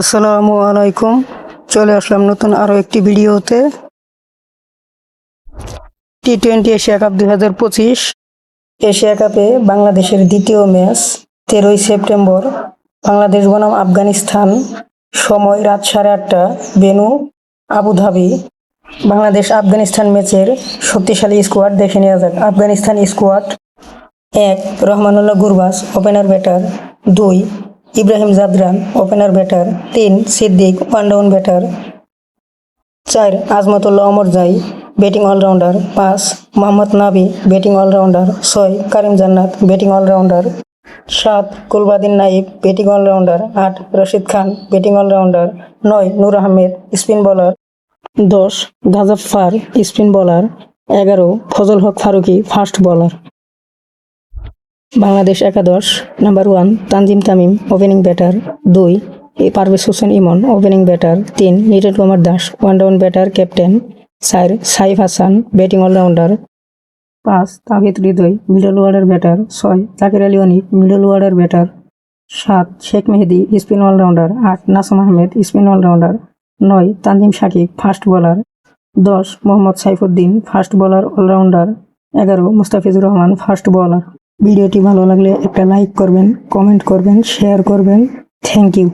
আসসালামু আলাইকুম। চলে আসলাম নতুন আরও একটি ভিডিওতে। টি টোয়েন্টি এশিয়া কাপ দুই হাজার পঁচিশ। এশিয়া কাপে বাংলাদেশের দ্বিতীয় ম্যাচ, তেরোই সেপ্টেম্বর। বাংলাদেশ বনাম আফগানিস্তান। সময় রাত সাড়ে আটটা। বেনু আবুধাবি বাংলাদেশ আফগানিস্তান ম্যাচের শক্তিশালী স্কোয়াড দেখে নেওয়া যাক। আফগানিস্তান স্কোয়াড এক, রহমানুল্লাহ গুরবাস ওপেনার ব্যাটার দুই ইব্রাহিম জাদরান, ওপেনার ব্যাটার, তিন সিদ্দিক ওয়ান ডাউন ব্যাটার চার আজমতুল্লাহ অমরজাই ব্যাটিং অলরাউন্ডার পাঁচ মোহাম্মদ নাবি ব্যাটিং অলরাউন্ডার ছয় কারিম জান্নাত ব্যাটিং অলরাউন্ডার সাত কুলবাদিন নাইব ব্যাটিং অলরাউন্ডার আট রশিদ খান ব্যাটিং অলরাউন্ডার নয় নূর আহমেদ স্পিন বোলার দশ গাজাফার স্পিন বলার এগারো ফজল হক ফারুকি ফাস্ট বোলার বাংলাদেশ একাদশ, number one, Tanzim Tamim, opening batter, দুই এ পারভেজ হোসেন ইমন, ওপেনিং ব্যাটার, তিন Litton Kumar Das, one down batter, captain, চার, সাইফ হাসান, ব্যাটিং অলরাউন্ডার, পাঁচ Towhid Hridoy, middle order batter, ছয়, Jaker Ali Anik, middle order batter, সাত, শেখ মেহেদি, spin allrounder, আট, Nasum Ahmed, spin allrounder, নয়, Tanzim Shakib, fast bowler, দশ, Mohammad Saifuddin, fast bowler allrounder, এগারো, Mustafizur Rahman, fast bowler. ভিডিওটি ভালো লাগলে একটা লাইক করবেন কমেন্ট করবেন শেয়ার করবেন। Thank you